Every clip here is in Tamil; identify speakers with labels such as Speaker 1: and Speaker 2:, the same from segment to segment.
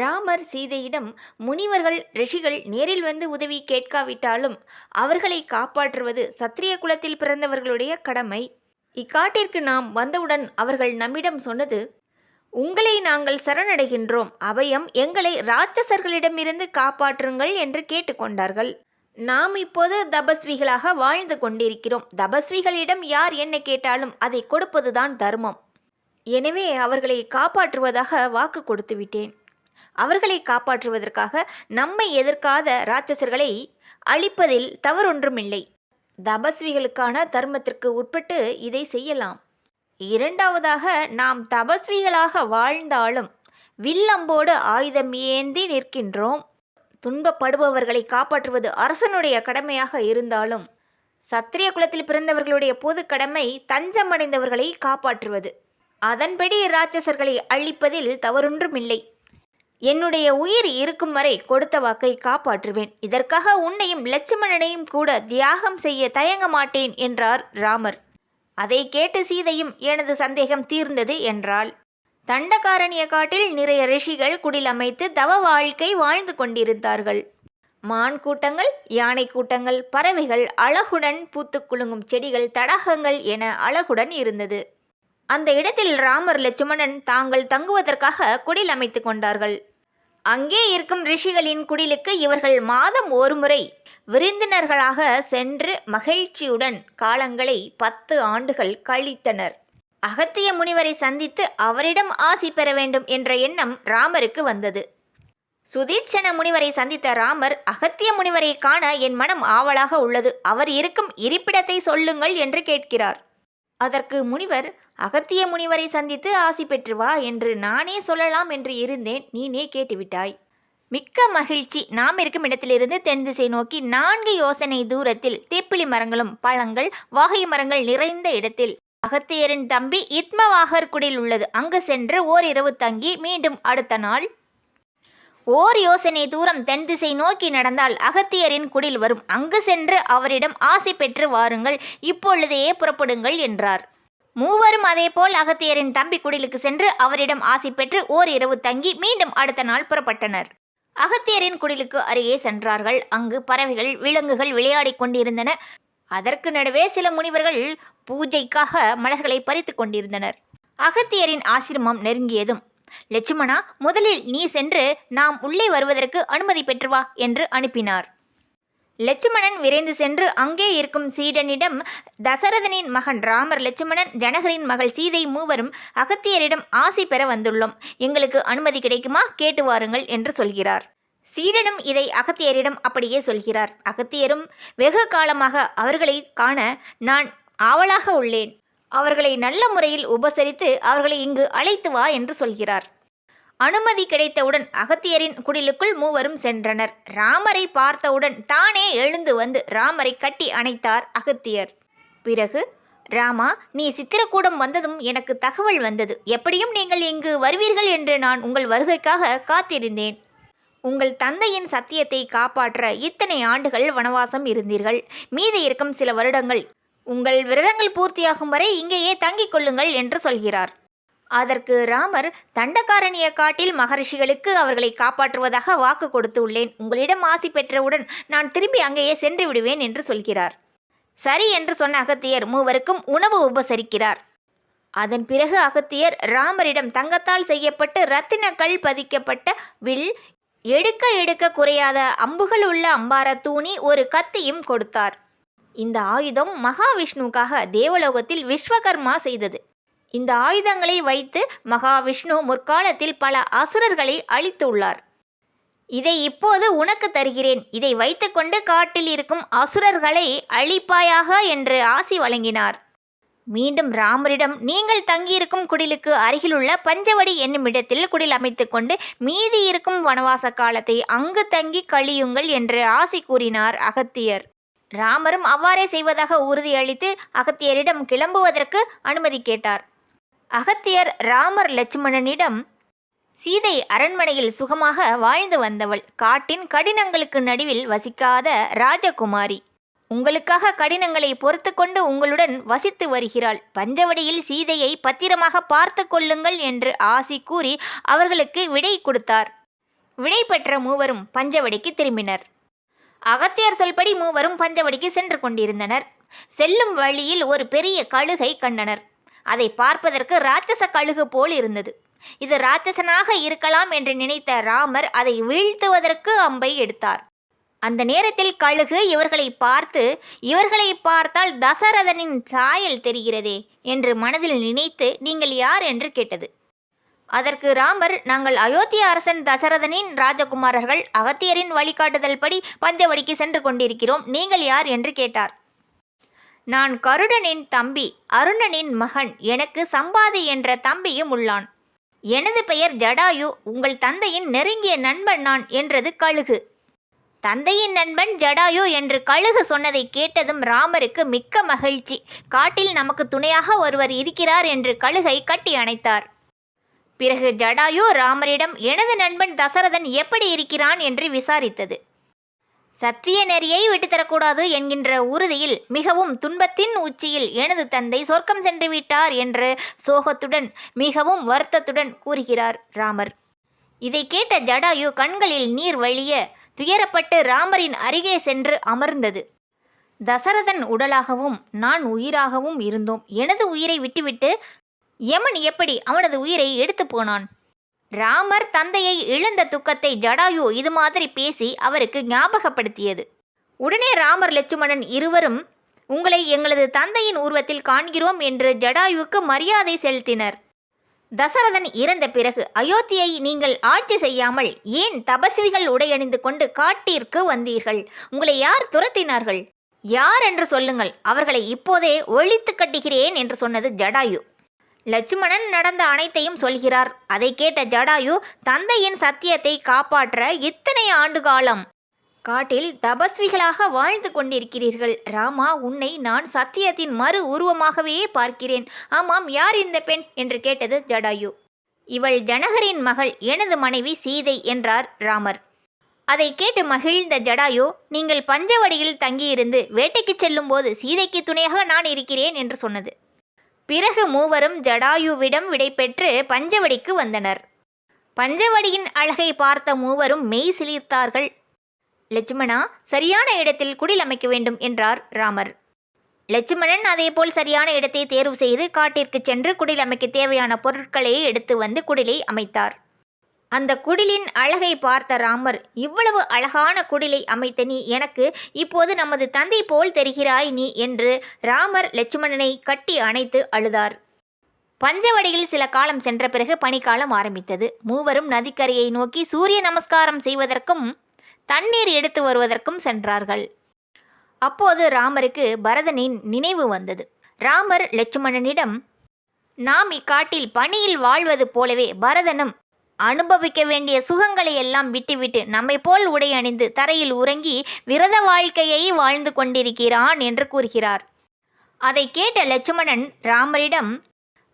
Speaker 1: ராமர் சீதையிடம் முனிவர்கள் ரிஷிகள் நேரில் வந்து உதவி கேட்காவிட்டாலும் அவர்களை காப்பாற்றுவது சத்திரிய குலத்தில் பிறந்தவர்களுடைய கடமை. இக்காட்டிற்கு நாம் வந்தவுடன் அவர்கள் நம்மிடம் சொன்னது உங்களை நாங்கள் சரணடைகின்றோம். அபயம் எங்களை ராட்சசர்களிடமிருந்து காப்பாற்றுங்கள் என்று கேட்டுக்கொண்டார்கள். நாம் இப்போது தபஸ்விகளாக வாழ்ந்து கொண்டிருக்கிறோம். தபஸ்விகளிடம் யார் என்ன கேட்டாலும் அதை கொடுப்பதுதான் தர்மம். எனவே அவர்களை காப்பாற்றுவதாக வாக்கு கொடுத்து விட்டேன் அவர்களை காப்பாற்றுவதற்காக நம்மை எதிர்க்காத ராட்சசர்களை அழிப்பதில் தவறொன்றுமில்லை. தபஸ்விகளுக்கான தர்மத்திற்கு உட்பட்டு இதை செய்யலாம். இரண்டாவதாக நாம் தபஸ்விகளாக வாழ்ந்தாலும் வில்லம்போடு ஆயுதம் ஏந்தி நிற்கின்றோம். துன்பப்படுபவர்களை காப்பாற்றுவது அரசனுடைய கடமையாக இருந்தாலும் சத்திரிய குலத்தில் பிறந்தவர்களுடைய பொது கடமை தஞ்சமடைந்தவர்களை காப்பாற்றுவது. அதன்படி ராட்சசர்களை அழிப்பதில் தவறொன்றுமில்லை. என்னுடைய உயிர் இருக்கும் வரை கொடுத்த வாக்கை காப்பாற்றுவேன். இதற்காக உன்னையும் லட்சுமணனையும் கூட தியாகம் செய்ய தயங்க மாட்டேன் என்றார் ராமர். அதை கேட்டு சீதையும் எனது சந்தேகம் தீர்ந்தது என்றாள். தண்டகாரண்ய காட்டில் நிறைய ரிஷிகள் குடில் அமைத்து தவ வாழ்க்கை வாழ்ந்து கொண்டிருந்தார்கள். மான் கூட்டங்கள் யானை கூட்டங்கள் பறவைகள் அழகுடன் பூத்து குலுங்கும் செடிகள் தடாகங்கள் என அழகுடன் இருந்தது. அந்த இடத்தில் ராமர் லட்சுமணன் தாங்கள் தங்குவதற்காக குடில் அமைத்து கொண்டார்கள். அங்கே இருக்கும் ரிஷிகளின் குடிலுக்கு இவர்கள் மாதம் ஒருமுறை விருந்தினர்களாக சென்று மகிழ்ச்சியுடன் காலங்களை பத்து ஆண்டுகள் கழித்தனர். அகத்திய முனிவரை சந்தித்து அவரிடம் ஆசி பெற வேண்டும் என்ற எண்ணம் ராமருக்கு வந்தது. சுதீட்சண முனிவரை சந்தித்த ராமர் அகத்திய முனிவரை காண என் மனம் ஆவலாக உள்ளது. அவர் இருக்கும் இருப்பிடத்தை சொல்லுங்கள் என்று கேட்கிறார். அதற்கு முனிவர் அகத்திய முனிவரை சந்தித்து ஆசி பெற்று வா என்று நானே சொல்லலாம் என்று இருந்தேன் நீனே கேட்டுவிட்டாய். மிக்க மகிழ்ச்சி. நாம் இருக்கும் இடத்திலிருந்து தென் திசை நோக்கி நான்கு யோசனை தூரத்தில் தேப்பிலி மரங்களும் பழங்கள் வாகை மரங்கள் நிறைந்த இடத்தில். அகத்தியரின் தம்பி இத்மவாகர் குடில் உள்ளது. அங்கு சென்று ஓரிரவு தங்கி மீண்டும் அடுத்த நாள் ஓர் யோசனை தூரம் தென் திசை நோக்கி நடந்தால் அகத்தியரின் குடில் வரும். அங்கு சென்று அவரிடம் ஆசை பெற்று வாருங்கள். இப்பொழுதே புறப்படுங்கள் என்றார். மூவரும் அதேபோல் அகத்தியரின் தம்பி குடிலுக்கு சென்று அவரிடம் ஆசை பெற்று ஓர் இரவு தங்கி மீண்டும் அடுத்த நாள் புறப்பட்டனர். அகத்தியரின் குடிலுக்கு அருகே சென்றார்கள். அங்கு பறவைகள் விலங்குகள் விளையாடிக் கொண்டிருந்தன. அதற்கு நடுவே சில முனிவர்கள் பூஜைக்காக மலர்களை பறித்து கொண்டிருந்தனர். அகத்தியரின் ஆசிரமம் நெருங்கியதும் லட்சுமணா முதலில் நீ சென்று நாம் உள்ளே வருவதற்கு அனுமதி பெற்று வா என்று அனுப்பினார். லட்சுமணன் விரைந்து சென்று அங்கே இருக்கும் சீடனிடம் தசரதனின் மகன் ராமர் லட்சுமணன் ஜனகரின் மகள் சீதை மூவரும் அகத்தியரிடம் ஆசி பெற வந்துள்ளோம். எங்களுக்கு அனுமதி கிடைக்குமா? கேட்டு வாருங்கள் என்று சொல்கிறார். சீடனும் இதை அகத்தியரிடம் அப்படியே சொல்கிறார். அகத்தியரும் வெகு காலமாக அவர்களை காண நான் ஆவலாக உள்ளேன். அவர்களை நல்ல முறையில் உபசரித்து அவர்களை இங்கு அழைத்து வா என்று சொல்கிறார். அனுமதி கிடைத்தவுடன் அகத்தியரின் குடிலுக்குள் மூவரும் சென்றனர். ராமரை பார்த்தவுடன் தானே எழுந்து வந்து ராமரை கட்டி அணைத்தார் அகத்தியர். பிறகு ராமா நீ சித்திரக்கூடம் வந்ததும் எனக்கு தகவல் வந்தது. எப்படியும் நீங்கள் இங்கு வருவீர்கள் என்று நான் உங்கள் வருகைக்காக காத்திருந்தேன். உங்கள் தந்தையின் சத்தியத்தை காப்பாற்ற இத்தனை ஆண்டுகள் வனவாசம் இருந்தீர்கள். மீதி இருக்கும் சில வருடங்கள் உங்கள் விரதங்கள் பூர்த்தியாகும் வரை இங்கேயே தங்கிக் கொள்ளுங்கள் என்று சொல்கிறார். அதற்கு ராமர் தண்டகாரணிய காட்டில் மகரிஷிகளுக்கு அவர்களை காப்பாற்றுவதாக வாக்கு கொடுத்து உள்ளேன். உங்களிடம் ஆசி பெற்றவுடன் நான் திரும்பி அங்கேயே சென்று விடுவேன் என்று சொல்கிறார். சரி என்று சொன்ன அகத்தியர் மூவருக்கும் உணவு உபசரிக்கிறார். அதன் பிறகு அகத்தியர் ராமரிடம் தங்கத்தால் செய்யப்பட்டு ரத்தின கல் பதிக்கப்பட்ட வில் எடுக்க எடுக்க குறையாத அம்புகள் உள்ள அம்பார தூணி ஒரு கத்தியும் கொடுத்தார். இந்த ஆயுதம் மகாவிஷ்ணுவுக்காக தேவலோகத்தில் விஸ்வகர்மா செய்தது. இந்த ஆயுதங்களை வைத்து மகாவிஷ்ணு முற்காலத்தில் பல அசுரர்களை அழித்துள்ளார் இதை இப்போது உனக்கு தருகிறேன். இதை வைத்துக்கொண்டு காட்டில் இருக்கும் அசுரர்களை அழிப்பாயாக என்று ஆசி வழங்கினார். மீண்டும் ராமரிடம் நீங்கள் தங்கியிருக்கும் குடிலுக்கு அருகிலுள்ள பஞ்சவடி என்னும் இடத்தில் குடில் அமைத்துக்கொண்டு மீதி இருக்கும் வனவாச காலத்தை அங்கு தங்கி கழியுங்கள் என்று ஆசி கூறினார் அகத்தியர். ராமரும் அவ்வாறே செய்வதாக உறுதியளித்து அகத்தியரிடம் கிளம்புவதற்கு அனுமதி கேட்டார். அகத்தியர் ராமர் லட்சுமணனிடம் சீதை அரண்மனையில் சுகமாக வாழ்ந்து வந்தவள். காட்டின் கடினங்களுக்கு நடுவில் வசிக்காத ராஜகுமாரி. உங்களுக்காக கடினங்களை பொறுத்து கொண்டு உங்களுடன் வசித்து வருகிறாள். பஞ்சவடியில் சீதையை பத்திரமாக பார்த்து கொள்ளுங்கள் என்று ஆசி கூறி அவர்களுக்கு விடை கொடுத்தார். விடை பெற்ற மூவரும் பஞ்சவடிக்கு திரும்பினர். அகத்தியர் சொல்படி மூவரும் பஞ்சவடிக்கு சென்று கொண்டிருந்தனர். செல்லும் வழியில் ஒரு பெரிய கழுகை கண்டனர். அதை பார்ப்பதற்கு ராட்சச கழுகு போல் இருந்தது. இது ராட்சசனாக இருக்கலாம் என்று நினைத்த ராமர் அதை வீழ்த்துவதற்கு அம்பை எடுத்தார். அந்த நேரத்தில் கழுகு இவர்களை பார்த்து இவர்களை பார்த்தால் தசரதனின் சாயல் தெரிகிறதே என்று மனதில் நினைத்து நீங்கள் யார்? என்று கேட்டது. அதற்கு ராமர் நாங்கள் அயோத்திய அரசன் தசரதனின் ராஜகுமாரர்கள் அகத்தியரின் வழிகாட்டுதல் படி பஞ்சவடிக்கு சென்று கொண்டிருக்கிறோம். நீங்கள் யார்? என்று கேட்டார். நான் கருடனின் தம்பி அருணனின் மகன். எனக்கு சம்பாதி என்ற தம்பியும் உள்ளான். எனது பெயர் ஜடாயு. உங்கள் தந்தையின் நெருங்கிய நண்பன் நான் என்றது கழுகு. தந்தையின் நண்பன் ஜடாயு என்று கழுகு சொன்னதை கேட்டதும் ராமருக்கு மிக்க மகிழ்ச்சி. காட்டில் நமக்கு துணையாக ஒருவர் இருக்கிறார் என்று கழுகை கட்டி அணைத்தார். பிறகு ஜடாயு ராமரிடம் எனது நண்பன் தசரதன் எப்படி இருக்கிறான்? என்று விசாரித்தது. சத்திய நெறியை விட்டுத்தரக்கூடாது என்கின்ற உறுதியில் மிகவும் துன்பத்தின் உச்சியில் எனது தந்தை சொர்க்கம் சென்று விட்டார் என்று சோகத்துடன் மிகவும் வருத்தத்துடன் கூறுகிறார் ராமர். இதை கேட்ட ஜடாயு கண்களில் நீர் வழிய துயரப்பட்டு ராமரின் அருகே சென்று அமர்ந்தது. தசரதன் உடலாகவும் நான் உயிராகவும் இருந்தோம். எனது உயிரை விட்டுவிட்டு யமன் எப்படி அவனது உயிரை எடுத்து போனான்? ராமர் தந்தையை இழந்த துக்கத்தை ஜடாயு இது மாதிரி பேசி அவருக்கு ஞாபகப்படுத்தியது. உடனே ராமர் லட்சுமணன் இருவரும் உங்களை எங்களது தந்தையின் உருவத்தில் காண்கிறோம் என்று ஜடாயுவுக்கு மரியாதை செலுத்தினர். தசரதன் இறந்த பிறகு அயோத்தியை நீங்கள் ஆட்சி செய்யாமல் ஏன் தபஸ்விகள் உடையணிந்து கொண்டு காட்டிற்கு வந்தீர்கள்? உங்களை யார் துரத்தினார்கள்? யார் என்று சொல்லுங்கள். அவர்களை இப்போதே ஒழித்து கட்டுகிறேன் என்று சொன்னது ஜடாயு. லட்சுமணன் நடந்த அனைத்தையும் சொல்கிறார். அதை கேட்ட ஜடாயு தந்தையின் சத்தியத்தை காப்பாற்ற இத்தனை ஆண்டு காலம் காட்டில் தபஸ்விகளாக வாழ்ந்து கொண்டிருக்கிறீர்கள். ராமா உன்னை நான் சத்தியத்தின் மறு உருவமாகவே பார்க்கிறேன். ஆமாம் யார் இந்த பெண்? என்று கேட்டது ஜடாயு. இவள் ஜனகரின் மகள் எனது மனைவி சீதை என்றார் ராமர். அதை கேட்டு மகிழ்ந்த ஜடாயு நீங்கள் பஞ்சவடியில் தங்கியிருந்து வேட்டைக்கு செல்லும்போது சீதைக்கு துணையாக நான் இருக்கிறேன் என்று சொன்னது. பிறகு மூவரும் ஜடாயுவிடம் விடைபெற்று பஞ்சவடிக்கு வந்தனர். பஞ்சவடியின் அழகை பார்த்த மூவரும் மெய் சிலிர்த்தார்கள். லட்சுமணா சரியான இடத்தில் குடில் அமைக்க வேண்டும் என்றார் ராமர். லட்சுமணன் அதேபோல் சரியான இடத்தை தேர்வு செய்து காட்டிற்கு சென்று குடில் அமைக்க தேவையான பொருட்களை எடுத்து வந்து குடிலை அமைத்தார். அந்த குடிலின் அழகை பார்த்த ராமர் இவ்வளவு அழகான குடிலை அமைத்த நீ எனக்கு இப்போது நமது தந்தை போல் தெரிகிறாய் நீ என்று ராமர் லட்சுமணனை கட்டி அணைத்து அழுதார். பஞ்சவடியில் சில காலம் சென்ற பிறகு பனிக்காலம் ஆரம்பித்தது. மூவரும் நதிக்கரையை நோக்கி சூரிய நமஸ்காரம் செய்வதற்கும் தண்ணீர் எடுத்து வருவதற்கும் சென்றார்கள். அப்போது ராமருக்கு பரதனின் நினைவு வந்தது. ராமர் லட்சுமணனிடம் நாம் இக்காட்டில் பனியில் வாழ்வது போலவே பரதனும் அனுபவிக்க வேண்டிய சுகங்களை எல்லாம் விட்டுவிட்டு நம்மை போல் உடை அணிந்து தரையில் உறங்கி விரத வாழ்க்கையை வாழ்ந்து கொண்டிருக்கிறான் என்று கூறுகிறார். அதை கேட்ட லட்சுமணன் ராமரிடம்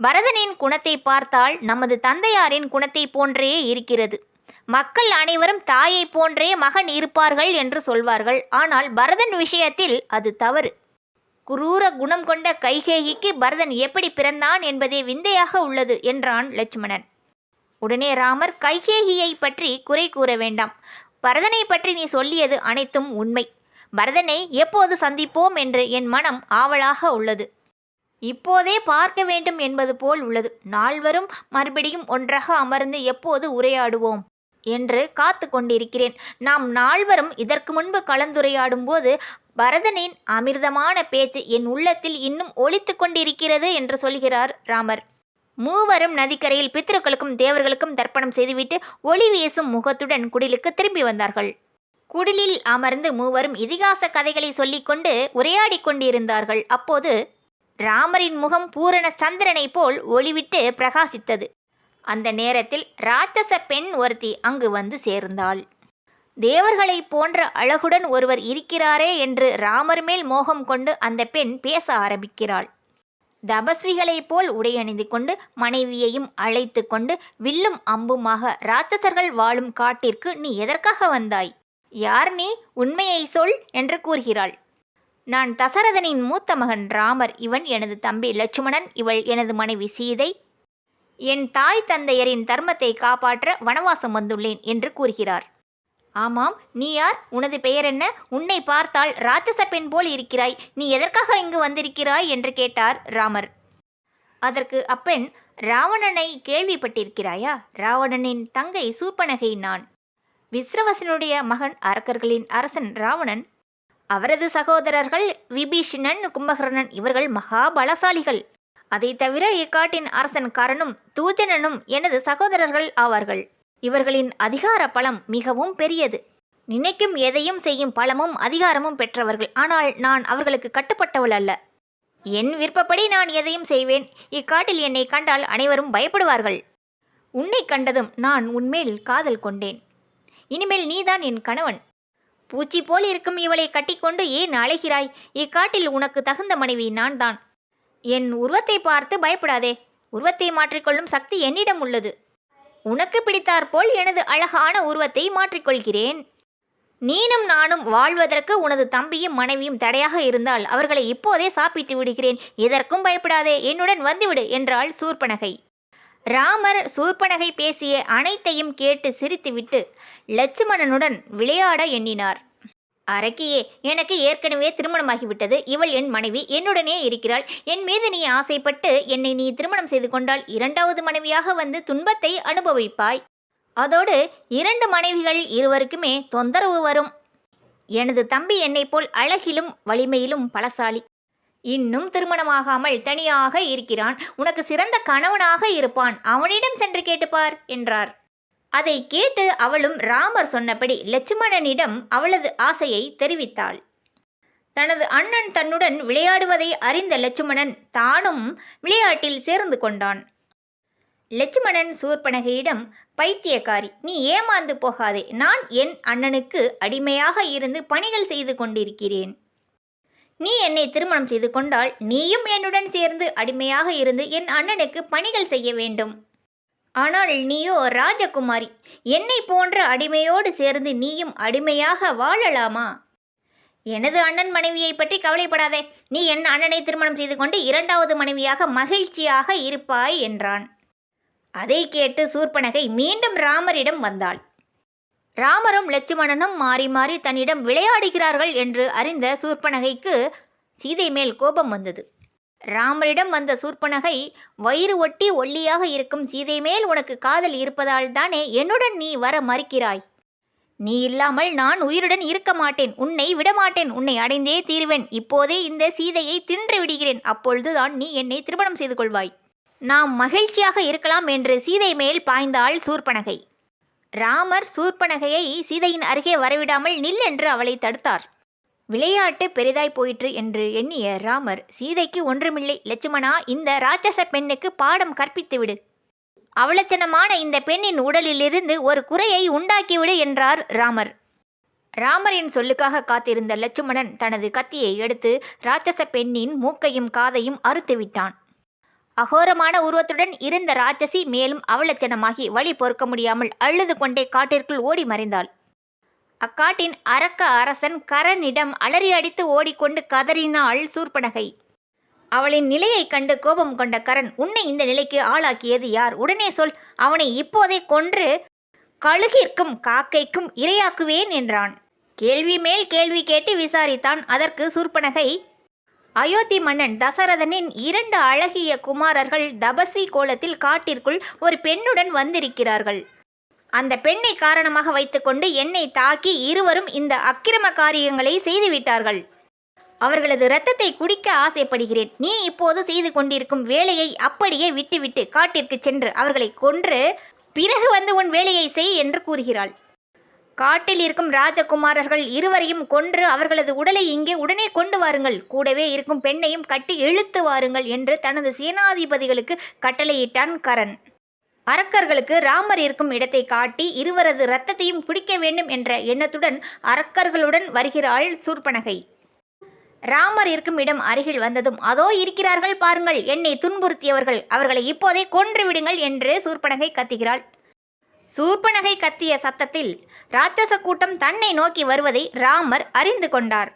Speaker 1: பரதனின் குணத்தை பார்த்தால் நமது தந்தையாரின் குணத்தை போன்றே இருக்கிறது. மக்கள் அனைவரும் தாயை போன்றே மகன் இருப்பார்கள் என்று சொல்வார்கள். ஆனால் பரதன் விஷயத்தில் அது தவறு. குரூர குணம் கொண்ட கைகேகிக்கு பரதன் எப்படி பிறந்தான் என்பதே விந்தையாக உள்ளது என்றான் லட்சுமணன். உடனே ராமர் கைகேகியை பற்றி குறை கூற வேண்டாம். பரதனை பற்றி நீ சொல்லியது அனைத்தும் உண்மை. பரதனை எப்போது சந்திப்போம்? என்று என் மனம் ஆவலாக உள்ளது. இப்போதே பார்க்க வேண்டும் என்பது போல் உள்ளது. நால்வரும் மறுபடியும் ஒன்றாக அமர்ந்து எப்போது உரையாடுவோம் என்று காத்து கொண்டிருக்கிறேன். நாம் நால்வரும் இதற்கு முன்பு கலந்துரையாடும் போது பரதனின் அமிர்தமான பேச்சு என் உள்ளத்தில் இன்னும் ஒழித்து கொண்டிருக்கிறது என்று சொல்கிறார் ராமர். மூவரும் நதிக்கரையில் பித்திருக்களுக்கும் தேவர்களுக்கும் தர்ப்பணம் செய்துவிட்டு ஒளி வீசும் முகத்துடன் குடிலுக்கு திரும்பி வந்தார்கள். குடிலில் அமர்ந்து மூவரும் இதிகாச கதைகளை சொல்லிக்கொண்டு உரையாடி கொண்டிருந்தார்கள். அப்போது ராமரின் முகம் பூரண சந்திரனை போல் ஒளிவிட்டு பிரகாசித்தது. அந்த நேரத்தில் ராட்சச பெண் ஒருத்தி அங்கு வந்து சேர்ந்தாள். தேவர்களைப் போன்ற அழகுடன் ஒருவர் இருக்கிறாரே என்று ராமர் மேல் மோகம் கொண்டு அந்த பெண் பேச ஆரம்பிக்கிறாள். தபஸ்விகளைப் போல் உடையணிந்து கொண்டு மனைவியையும் அழைத்து கொண்டு வில்லும் அம்புமாக ராட்சசர்கள் வாழும் காட்டிற்கு நீ எதற்காக வந்தாய்? யார் நீ? உண்மையை சொல் என்று கூறுகிறாள். நான் தசரதனின் மூத்த மகன் ராமர். இவன் எனது தம்பி லட்சுமணன். இவள் எனது மனைவி சீதை. என் தாய் தந்தையரின் தர்மத்தை காப்பாற்ற வனவாசம் வந்துள்ளேன் என்று கூறுகிறார். ஆமாம் நீ யார்? உனது பெயர் என்ன? உன்னை பார்த்தால் ராட்சச பெண் போல் இருக்கிறாய். நீ எதற்காக இங்கு வந்திருக்கிறாய்? என்று கேட்டார் ராமர். அதற்கு அப்பெண் ராவணனை கேள்விப்பட்டிருக்கிறாயா? ராவணனின் தங்கை சூர்பனகை நான். விஸ்ரவசனுடைய மகன் அரக்கர்களின் அரசன் ராவணன். அவரது சகோதரர்கள் விபீஷணன் கும்பகர்ணன் இவர்கள் மகா பலசாலிகள் அதை தவிர இக்காட்டின் அரசன் கரனும் தூஜனனும் எனது சகோதரர்கள் ஆவார்கள். இவர்களின் அதிகார பலம் மிகவும் பெரியது. நினைக்கும் எதையும் செய்யும் பலமும் அதிகாரமும் பெற்றவர்கள். ஆனால் நான் அவர்களுக்கு கட்டுப்பட்டவள் அல்ல. என் விருப்பப்படி நான் எதையும் செய்வேன். இக்காட்டில் என்னை கண்டால் அனைவரும் பயப்படுவார்கள். உன்னை கண்டதும் நான் உன்மேல் காதல் கொண்டேன். இனிமேல் நீதான் என் கணவன். பூச்சி போல் இருக்கும் இவளை கட்டிக்கொண்டு ஏன் அழைகிறாய் இக்காட்டில் உனக்கு தகுந்த மனைவி நான் தான் என் உருவத்தை பார்த்து பயப்படாதே. உருவத்தை மாற்றிக்கொள்ளும் சக்தி என்னிடம் உள்ளது. உனக்கு பிடித்தாற்போல் எனது அழகான உருவத்தை மாற்றிக்கொள்கிறேன். நீனும் நானும் வாழ்வதற்கு உனது தம்பியும் மனைவியும் தடையாக இருந்தால் அவர்களை இப்போதே சாப்பிட்டு விடுகிறேன். எதற்கும் பயப்படாதே. என்னுடன் வந்துவிடு என்றாள் சூர்பனகை. ராமர் சூர்பனகை பேசிய அனைத்தையும் கேட்டு சிரித்துவிட்டு லட்சுமணனுடன் விளையாட எண்ணினார். அரக்கியே எனக்கு ஏற்கனவே திருமணமாகிவிட்டது. இவள் என் மனைவி என்னுடனே இருக்கிறாள். என் மீது நீ ஆசைப்பட்டு என்னை நீ திருமணம் செய்து கொண்டால் இரண்டாவது மனைவியாக வந்து துன்பத்தை அனுபவிப்பாய். அதோடு இரண்டு மனைவிகள் இருவருக்குமே தொந்தரவு வரும். எனது தம்பி என்னைப் போல் அழகிலும் வலிமையிலும் பலசாலி. இன்னும் திருமணமாகாமல் தனியாக இருக்கிறான். உனக்கு சிறந்த கணவனாக இருப்பான். அவனிடம் சென்று கேட்டுப்பார் என்றார். அதை கேட்டு அவளும் ராமர் சொன்னபடி லட்சுமணனிடம் அவளது ஆசையை தெரிவித்தாள். தனது அண்ணன் தன்னுடன் விளையாடுவதை அறிந்த லட்சுமணன் தானும் விளையாட்டில் சேர்ந்து கொண்டான். லட்சுமணன் சூர்பனகையிடம் பைத்தியக்காரி நீ ஏமாந்து போகாதே. நான் என் அண்ணனுக்கு அடிமையாக இருந்து பணிகள் செய்து கொண்டிருக்கிறேன். நீ என்னை திருமணம் செய்து கொண்டால் நீயும் என்னுடன் சேர்ந்து அடிமையாக இருந்து என் அண்ணனுக்கு பணிகள் செய்ய வேண்டும். ஆனால் நீயோ ராஜகுமாரி என்னை போன்ற அடிமையோடு சேர்ந்து நீயும் அடிமையாக வாழலாமா? எனது அண்ணன் மனைவியை பற்றி கவலைப்படாதே. நீ என் அண்ணனை திருமணம் செய்து கொண்டு இரண்டாவது மனைவியாக மகிழ்ச்சியாக இருப்பாய் என்றான். அதை கேட்டு சூர்பனகை மீண்டும் ராமரிடம் வந்தாள். ராமரும் லட்சுமணனும் மாறி மாறி தன்னிடம் விளையாடுகிறார்கள் என்று அறிந்த சூர்பனகைக்கு சீதை மேல் கோபம் வந்தது. ராமரிடம் வந்த சூர்பனகை வயிறு ஒட்டி ஒல்லியாக இருக்கும் சீதை மேல் உனக்கு காதல் இருப்பதால் தானே என்னுடன் நீ வர மறுக்கிறாய்? நீ இல்லாமல் நான் உயிருடன் இருக்க மாட்டேன். உன்னை விடமாட்டேன். உன்னை அடைந்தே தீருவேன். இப்போதே இந்த சீதையை தின்று விடுகிறேன். அப்பொழுதுதான் நீ என்னை திருமணம் செய்து கொள்வாய். நாம் மகிழ்ச்சியாக இருக்கலாம் என்று சீதை மேல் பாய்ந்தாள் சூர்பனகை. ராமர் சூர்பனகையை சீதையின் அருகே வரவிடாமல் நில் என்று அவளை தடுத்தார். விளையாட்டு பெரிதாய் போயிற்று என்று எண்ணிய ராமர் சீதைக்கு ஒன்றுமில்லை லட்சுமணா இந்த ராட்சச பெண்ணுக்கு பாடம் கற்பித்துவிடு. அவலட்சணமான இந்த பெண்ணின் உடலிலிருந்து ஒரு குறையை உண்டாக்கிவிடு என்றார் ராமர். ராமரின் சொல்லுக்காக காத்திருந்த லட்சுமணன் தனது கத்தியை எடுத்து ராட்சச பெண்ணின் மூக்கையும் காதையும் அறுத்து விட்டான். அகோரமான உருவத்துடன் இருந்த ராட்சசி மேலும் அவலட்சணமாகி வழி பொறுக்க முடியாமல் அழுது கொண்டே காட்டிற்குள் ஓடி மறைந்தாள். அக்காட்டின் அரக்க அரசன் கரனிடம் அலறி அடித்து ஓடிக்கொண்டு கதறினாள் சூர்பனகை. அவளின் நிலையைக் கண்டு கோபம் கொண்ட கரண் உன்னை இந்த நிலைக்கு ஆளாக்கியது யார்? உடனே சொல் அவனை இப்போதே கொன்று கழுகிற்கும் காக்கைக்கும் இரையாக்குவேன் என்றான். கேள்வி மேல் கேள்வி கேட்டு விசாரித்தான். அதற்கு சூர்பனகை அயோத்தி மன்னன் தசரதனின் இரண்டு அழகிய குமாரர்கள் தபஸ்வி கோலத்தில் காட்டிற்குள் ஒரு பெண்ணுடன் வந்திருக்கிறார்கள். அந்த பெண்ணை காரணமாக வைத்துக்கொண்டு என்னை தாக்கி இருவரும் இந்த அக்கிரம காரியங்களை செய்துவிட்டார்கள். அவர்களது இரத்தத்தை குடிக்க ஆசைப்படுகிறேன். நீ இப்போது செய்து கொண்டிருக்கும் வேலையை அப்படியே விட்டுவிட்டு காட்டிற்கு சென்று அவர்களை கொன்று பிறகு வந்து உன் வேலையை செய் என்று கூறுகிறாள். காட்டில் இருக்கும் ராஜகுமாரர்கள் இருவரையும் கொன்று அவர்களது உடலை இங்கே உடனே கொண்டு வாருங்கள். கூடவே இருக்கும் பெண்ணையும் கட்டி இழுத்து வாருங்கள் என்று தனது சேனாதிபதிகளுக்கு கட்டளையிட்டான் கரண். அரக்கர்களுக்கு ராமர் இருக்கும் இடத்தை காட்டி இருவரது இரத்தத்தையும் குடிக்க வேண்டும் என்ற எண்ணத்துடன் அரக்கர்களுடன் வருகிறாள் சூர்பனகை. ராமர் இருக்கும் இடம் அருகில் வந்ததும் அதோ இருக்கிறார்கள் பாருங்கள் என்னை துன்புறுத்தியவர்கள் அவர்களை இப்போதே கொன்று விடுங்கள் என்று சூர்பனகை கத்துகிறாள். சூர்பனகை கத்திய சத்தத்தில் ராட்சச கூட்டம் தன்னை நோக்கி வருவதை ராமர் அறிந்து கொண்டார்.